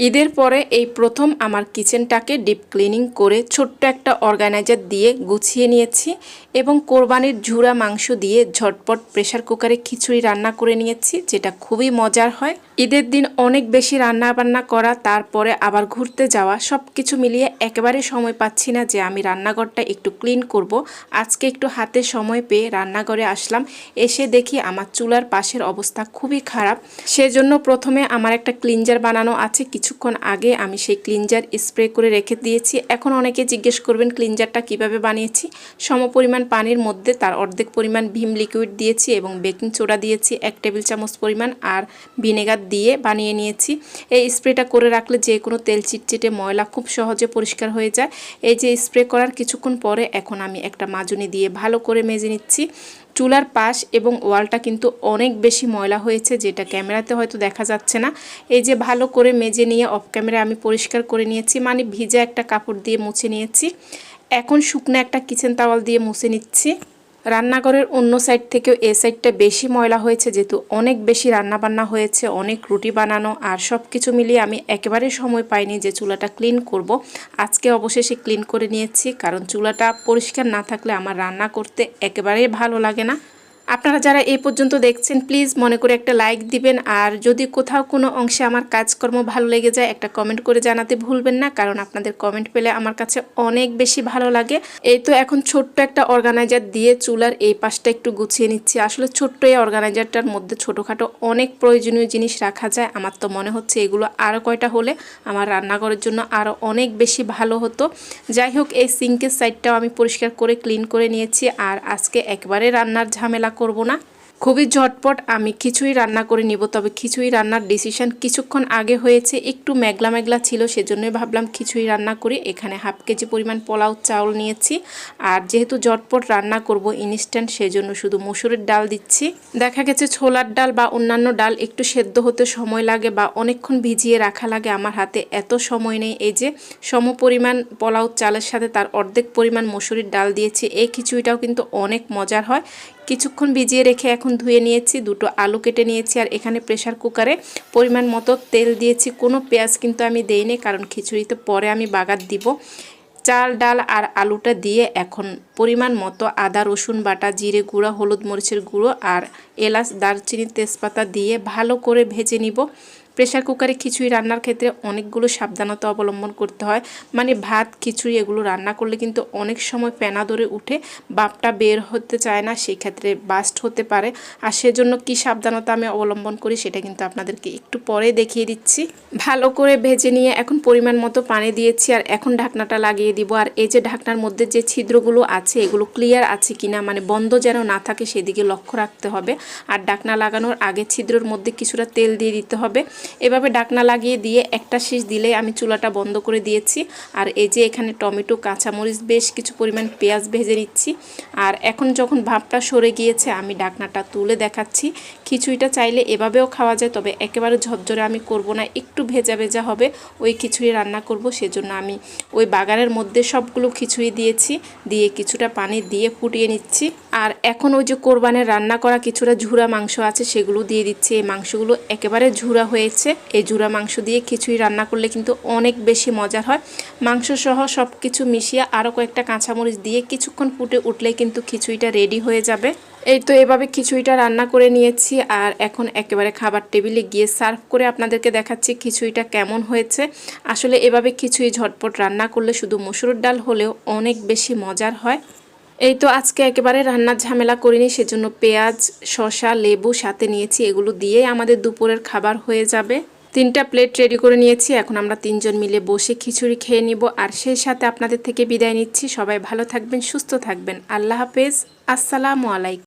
ঈদের পরে এই প্রথম আমার কিচেনটাকে ডিপ ক্লিনিং করে ছোট্ট একটা অর্গানাইজার দিয়ে গুছিয়ে নিয়েছি এবং কোরবানির ঝুরা মাংস দিয়ে ঝটপট প্রেসার কুকারে খিচুড়ি রান্না করে নিয়েছি, যেটা খুবই মজার হয়। ঈদের দিন অনেক বেশি রান্না বান্না করা, তারপরে আবার ঘুরতে যাওয়া সব কিছু মিলিয়ে একেবারে সময় পাচ্ছি না যে আমি রান্নাঘরটা একটু ক্লিন করব। আজকে একটু হাতে সময় পেয়ে রান্নাঘরে আসলাম, এসে দেখি আমার চুলার পাশের অবস্থা খুবই খারাপ। সেজন্য প্রথমে আমার একটা ক্লিনজার বানানো আছে কিছুক্ষণ আগে আমি সেই ক্লিনজার স্প্রে করে রেখে দিয়েছি। এখন অনেকে জিজ্ঞেস করবেন, ক্লিনজারটা কীভাবে বানিয়েছি? সমপরিমাণ পানির মধ্যে তার অর্ধেক পরিমাণ ভীম লিকুইড দিয়েছি এবং বেকিং সোডা দিয়েছি, এক টেবিল চামচ পরিমাণ, আর ভিনেগার দিয়ে বানিয়ে নিয়েছি। এই স্প্রেটা করে রাখলে যে কোনো তেল চিটচিটে ময়লা খুব সহজে পরিষ্কার হয়ে যায়। এই যে স্প্রে করার কিছুক্ষণ পরে এখন আমি একটা মাজুনি দিয়ে ভালো করে মেজে নিচ্ছি। চুলার পাশ এবং ওয়ালটা কিন্তু অনেক বেশি ময়লা হয়েছে, যেটা ক্যামেরাতে হয়তো দেখা যাচ্ছে না। এই যে ভালো করে মেজে নিয়ে অফ ক্যামেরা আমি পরিষ্কার করে নিয়েছি মানে ভিজা একটা কাপড় দিয়ে মুছে নিয়েছি। এখন শুকনো একটা কিচেন তাওয়াল দিয়ে মুছে নিচ্ছি। রান্নাঘরের অন্য সাইড থেকেও এ সাইডটা বেশি ময়লা হয়েছে, যেহেতু অনেক বেশি রান্না বান্না হয়েছে, অনেক রুটি বানানো, আর সব কিছু মিলিয়ে আমি একেবারে সময় পাইনি যে চুলাটা ক্লিন করব। আজকে অবশেষে ক্লিন করে নিয়েছি, কারণ চুলাটা পরিষ্কার না থাকলে আমার রান্না করতে একেবারেই ভালো লাগে না। আপনারা যারা এই পর্যন্ত দেখছেন প্লিজ মনে করে একটা লাইক দিবেন। আর যদি কোথাও কোনো অংশে আমার কাজকর্ম ভালো লেগে যায়, একটা কমেন্ট করে জানাতে ভুলবেন না, কারণ আপনাদের কমেন্ট পেলে আমার কাছে অনেক বেশি ভালো লাগে। এই তো এখন ছোট্ট একটা অর্গানাইজার দিয়ে চুলার এই পাশটা একটু গুছিয়ে নিচ্ছি। আসলে ছোট্ট এই অর্গানাইজারটার মধ্যে ছোটোখাটো অনেক প্রয়োজনীয় জিনিস রাখা যায়। আমার তো মনে হচ্ছে এগুলো আরও কয়টা হলে আমার রান্নাঘরের জন্য আরও অনেক বেশি ভালো হতো। যাই হোক, এই সিঙ্কের সাইডটাও আমি পরিষ্কার করে ক্লিন করে নিয়েছি। আর আজকে একবারে রান্নার ঝামেলা করব না। খুবই ঝটপট আমি খিচুড়ি রান্না করে নিব, তবে খিচুড়ি রান্নার ডিসিশন কিছুক্ষণ আগে হয়েছে, একটু মেঘলা মেঘলা ছিল, সেজন্যই ভাবলাম খিচুড়ি রান্না করি। এখানে হাফ কেজি পরিমাণ পোলাও, চাউল নিয়েছি, আর যেহেতু ঝটপট রান্না করব ইনস্ট্যান্ট সেজন্য শুধু মসুরের ডাল দিচ্ছি। দেখা গেছে ছোলার ডাল বা অন্যান্য ডাল একটু সেদ্ধ হতে সময় লাগে বা অনেকক্ষণ ভিজিয়ে রাখা লাগে আমার হাতে এত সময় নেই। এই যে সম পরিমাণ পোলাও চালের সাথে তার অর্ধেক পরিমাণ মসুরির ডাল দিয়েছি, এই খিচুড়িটাও কিন্তু অনেক মজার হয়। কিছুক্ষণ ভিজিয়ে রেখে এখন ধুয়ে নিয়েছি, দুটো আলু কেটে নিয়েছি আর এখানে প্রেশার কুকারে পরিমাণ মতো তেল দিয়েছি। কোনো পেঁয়াজ কিন্তু আমি দেইনি, কারণ খিচুড়িতে পরে আমি বাগার দিব। চাল, ডাল আর আলুটা দিয়ে এখন পরিমাণ মতো আদা, রসুন বাটা, জিরে গুঁড়ো, হলুদ মরিচের গুঁড়ো আর এলাচ, দারচিনি, তেজপাতা দিয়ে ভালো করে ভেজে নিব। প্রেশার কুকারে খিচুড়ি রান্নার ক্ষেত্রে অনেকগুলো সাবধানতা অবলম্বন করতে হয়। মানে ভাত, খিচুড়ি এগুলো রান্না করলে কিন্তু অনেক সময় পেনা ধরে উঠে বাপটা বের হতে চায় না সেই ক্ষেত্রে বাস্ট হতে পারে। আর সেজন্য কি সাবধানতা আমি অবলম্বন করি সেটা কিন্তু আপনাদেরকে একটু পরে দেখিয়ে দিচ্ছি। ভালো করে ভেজে নিয়ে এখন পরিমাণ মতো পানি দিয়েছি আর এখন ঢাকনাটা লাগিয়ে দিব। আর এই যে ঢাকনার মধ্যে যে ছিদ্রগুলো আছে, এগুলো ক্লিয়ার আছে কিনা মানে বন্ধ যেন না থাকে সেদিকে লক্ষ্য রাখতে হবে। আর ঢাকনা লাগানোর আগে ছিদ্রর মধ্যে কিছুটা তেল দিয়ে দিতে হবে। এভাবে ডাকনা লাগিয়ে দিয়ে একটা শীষ দিলেই আমি চুলাটা বন্ধ করে দিয়েছি। আর এই যে এখানে টমেটো, কাঁচামরিচ, বেশ কিছু পরিমাণ পেঁয়াজ ভেজে নিচ্ছি। আর এখন যখন ভাবটা সরে গিয়েছে, আমি ডাকনাটা তুলে দেখাচ্ছি। খিচুড়িটা চাইলে এভাবেও খাওয়া যায়, তবে একেবারে ঝরঝরে আমি করব না। একটু ভেজা ভেজা হবে, ওই খিচুড়ি রান্না করব, সেজন্য আমি ওই বাগানের মধ্যে সবগুলো খিচুড়ি দিয়েছি। দিয়ে কিছুটা পানি দিয়ে ফুটিয়ে নিচ্ছি। আর এখন ওই যে কোরবানের রান্না করা কিছুটা ঝুরা মাংস আছে, সেগুলো দিয়ে দিচ্ছি। এই মাংসগুলো একেবারে ঝুরা হয়েছে। এই জুড়া মাংস দিয়ে খিচুড়ি রান্না করলে কিন্তু অনেক বেশি মজার হয়। মাংস সহ সব কিছু মিশিয়ে আরও কয়েকটা কাঁচামরিচ দিয়ে কিছুক্ষণ ফুটে উঠলেই কিন্তু খিচুড়িটা রেডি হয়ে যাবে। এই তো এভাবে খিচুড়িটা রান্না করে নিয়েছি আর এখন একেবারে খাবার টেবিলে গিয়ে সার্ভ করে আপনাদেরকে দেখাচ্ছি খিচুড়িটা কেমন হয়েছে। আসলে এভাবে খিচুড়ি ঝটপট রান্না করলে শুধু মসুর ডাল হলেও অনেক বেশি মজার হয়। এই তো আজকে একেবারে রান্নার ঝামেলা করিনি, সেজন্য পেঁয়াজ শশা লেবু সাথে নিয়েছি, এগুলো দিয়ে আমাদের দুপুরের খাবার হয়ে যাবে। তিনটা প্লেট রেডি করে নিয়েছি, এখন আমরা তিনজন মিলে বসে খিচুড়ি খেয়ে নিব, আর সেই সাথে আপনাদের থেকে বিদায় নিচ্ছি। সবাই ভালো থাকবেন, সুস্থ থাকবেন। আল্লাহ হাফেজ, আসসালামু আলাইকুম।